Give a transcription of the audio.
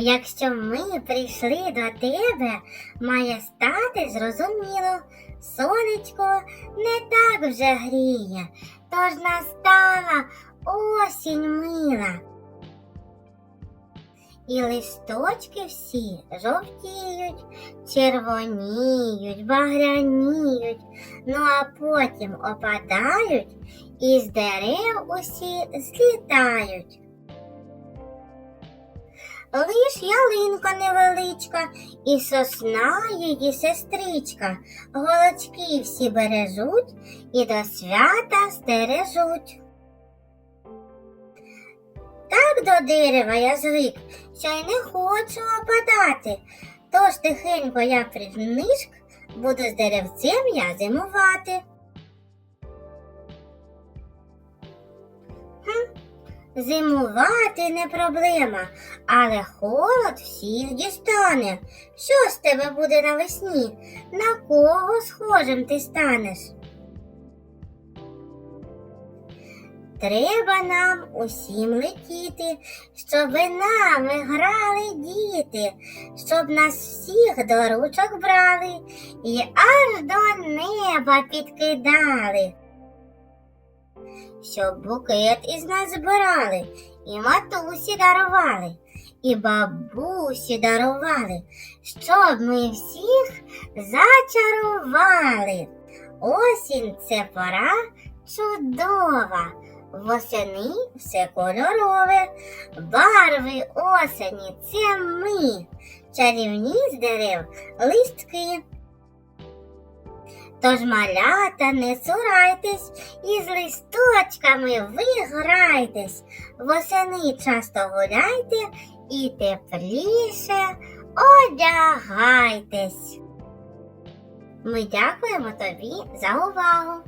Якщо ми прийшли до тебе, має стати зрозуміло, сонечко не так вже гріє, тож настала осінь мила. І листочки всі жовтіють, червоніють, багряніють, ну а потім опадають і з дерев усі злітають. Лиш ялинка невеличка, і сосна її сестричка, голочки всі бережуть і до свята стережуть. Так до дерева я звик, що й не хочу опадати, тож тихенько я прижнишк, буду з деревцем я зимувати. Зимувати не проблема, але холод всіх дістане. Що з тебе буде навесні? На кого схожим ти станеш? Треба нам усім летіти, щоб нами грали діти, щоб нас всіх до ручок брали і аж до неба підкидали. Щоб букет із нас збирали, і матусі дарували, і бабусі дарували, щоб ми всіх зачарували. Осінь це пора чудова. Восени все кольорове, барви осені це ми, чарівні з дерев листки. Тож малята, не цурайтесь, і з листочками ви грайтесь, восени часто гуляйте і тепліше одягайтесь. Ми дякуємо тобі за увагу.